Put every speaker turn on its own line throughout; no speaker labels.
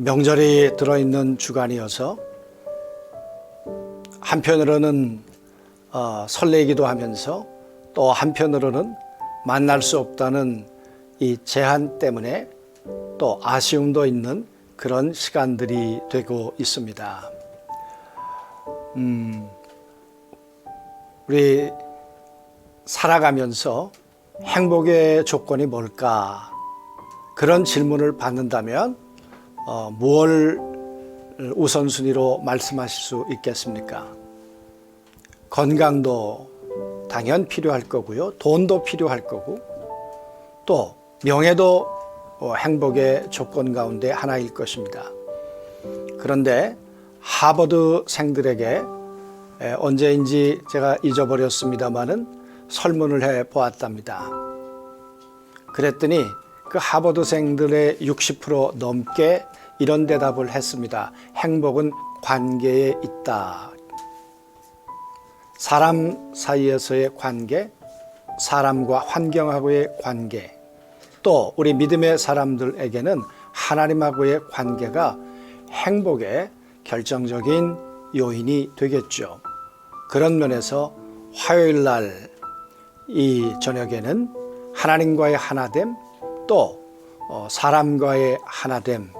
명절이 들어있는 주간이어서 한편으로는 어, 설레기도 하면서 또 한편으로는 만날 수 없다는 이 제한 때문에 또 아쉬움도 있는 그런 시간들이 되고 있습니다. 음, 우리 살아가면서 행복의 조건이 뭘까? 그런 질문을 받는다면 어, 무엇을 우선순위로 말씀하실 수 있겠습니까? 건강도 당연 필요할 거고요. 돈도 필요할 거고 또 명예도 어, 행복의 조건 가운데 하나일 것입니다. 그런데 하버드생들에게 에, 언제인지 제가 잊어버렸습니다마는 설문을 해 보았답니다. 그랬더니 그 하버드생들의 60% 넘게 이런 대답을 했습니다. 행복은 관계에 있다. 사람 사이에서의 관계, 사람과 환경하고의 관계, 또 우리 믿음의 사람들에게는 하나님하고의 관계가 행복의 결정적인 요인이 되겠죠. 그런 면에서 화요일 날 이 저녁에는 하나님과의 하나됨 또 어, 사람과의 하나됨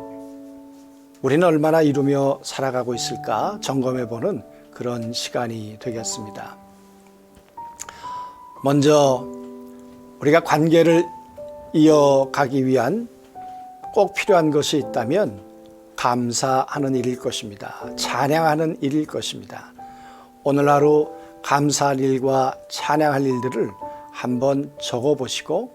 우리는 얼마나 이루며 살아가고 있을까 점검해 보는 그런 시간이 되겠습니다. 먼저 우리가 관계를 이어가기 위한 꼭 필요한 것이 있다면 감사하는 일일 것입니다. 찬양하는 일일 것입니다. 오늘 하루 감사할 일과 찬양할 일들을 한번 적어 보시고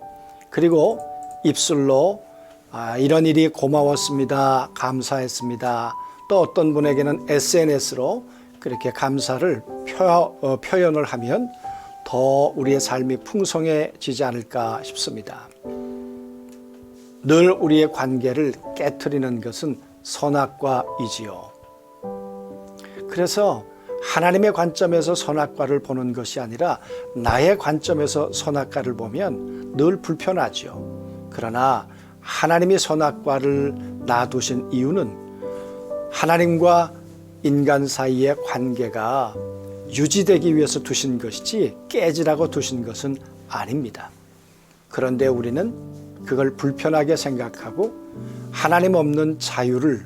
그리고 입술로 아, 이런 일이 고마웠습니다. 감사했습니다. 또 어떤 분에게는 SNS로 그렇게 감사를 표, 어, 표현을 하면 더 우리의 삶이 풍성해지지 않을까 싶습니다. 늘 우리의 관계를 깨뜨리는 것은 선악과이지요. 그래서 하나님의 관점에서 선악과를 보는 것이 아니라 나의 관점에서 선악과를 보면 늘 불편하지요. 그러나 하나님이 선악과를 놔두신 이유는 하나님과 인간 사이의 관계가 유지되기 위해서 두신 것이지 깨지라고 두신 것은 아닙니다. 그런데 우리는 그걸 불편하게 생각하고 하나님 없는 자유를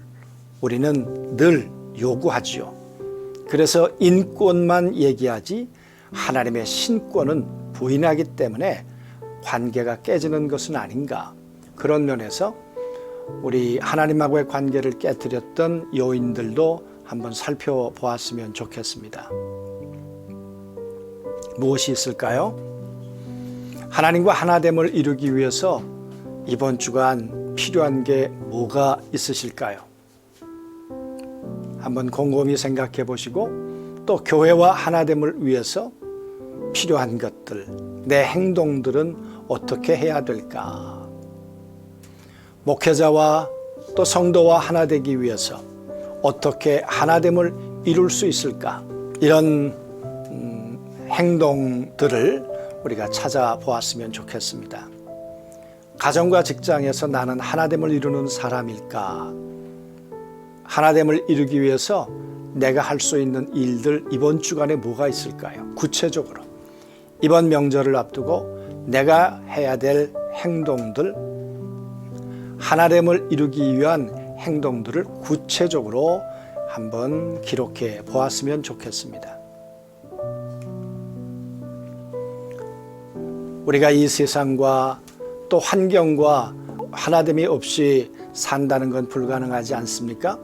우리는 늘 요구하지요. 그래서 인권만 얘기하지 하나님의 신권은 부인하기 때문에 관계가 깨지는 것은 아닌가. 그런 면에서 우리 하나님하고의 관계를 깨뜨렸던 요인들도 한번 살펴보았으면 좋겠습니다. 무엇이 있을까요? 하나님과 하나됨을 이루기 위해서 이번 주간 필요한 게 뭐가 있으실까요? 한번 곰곰이 생각해 보시고 또 교회와 하나됨을 위해서 필요한 것들, 내 행동들은 어떻게 해야 될까? 목회자와 또 성도와 하나 되기 위해서 어떻게 하나됨을 이룰 수 있을까? 이런 음, 행동들을 우리가 찾아보았으면 좋겠습니다. 가정과 직장에서 나는 하나됨을 이루는 사람일까? 하나됨을 이루기 위해서 내가 할 수 있는 일들 이번 주간에 뭐가 있을까요? 구체적으로 이번 명절을 앞두고 내가 해야 될 행동들 하나됨을 이루기 위한 행동들을 구체적으로 한번 기록해 보았으면 좋겠습니다. 우리가 이 세상과 또 환경과 하나됨이 없이 산다는 건 불가능하지 않습니까?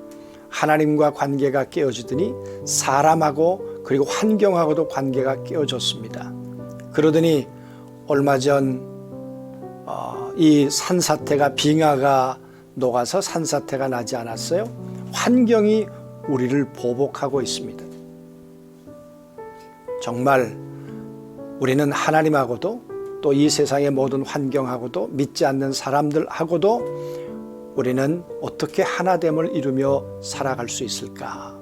하나님과 관계가 깨어지더니 사람하고 그리고 환경하고도 관계가 깨어졌습니다. 그러더니 얼마 전이 어, 산사태가 빙하가 녹아서 산사태가 나지 않았어요? 환경이 우리를 보복하고 있습니다. 정말 우리는 하나님하고도 또 이 세상의 모든 환경하고도 믿지 않는 사람들하고도 우리는 어떻게 하나됨을 이루며 살아갈 수 있을까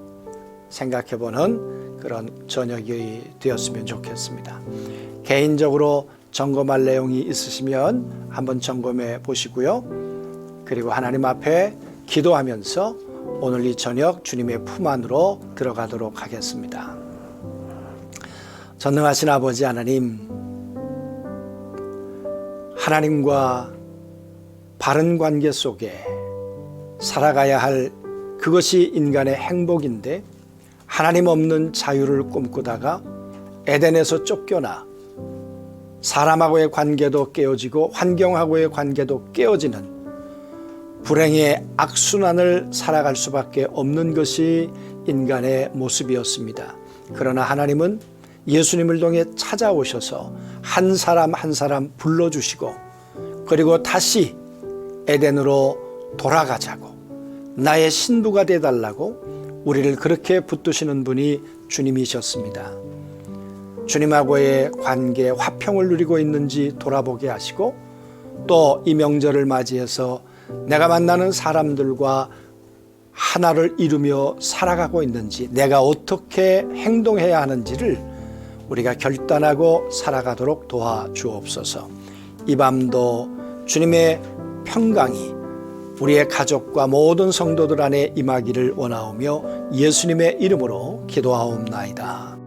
생각해 보는 그런 저녁이 되었으면 좋겠습니다. 개인적으로 점검할 내용이 있으시면 한번 점검해 보시고요. 그리고 하나님 앞에 기도하면서 오늘 이 저녁 주님의 품 안으로 들어가도록 하겠습니다. 전능하신 아버지 하나님, 하나님과 바른 관계 속에 살아가야 할 그것이 인간의 행복인데 하나님 없는 자유를 꿈꾸다가 에덴에서 쫓겨나 사람하고의 관계도 깨어지고 환경하고의 관계도 깨어지는 불행의 악순환을 살아갈 수밖에 없는 것이 인간의 모습이었습니다. 그러나 하나님은 예수님을 통해 찾아오셔서 한 사람 한 사람 불러주시고 그리고 다시 에덴으로 돌아가자고 나의 신부가 되달라고 우리를 그렇게 붙드시는 분이 주님이셨습니다. 주님하고의 관계 화평을 누리고 있는지 돌아보게 하시고 또 이 명절을 맞이해서 내가 만나는 사람들과 하나를 이루며 살아가고 있는지 내가 어떻게 행동해야 하는지를 우리가 결단하고 살아가도록 도와주옵소서. 이 밤도 주님의 평강이 우리의 가족과 모든 성도들 안에 임하기를 원하오며 예수님의 이름으로 기도하옵나이다.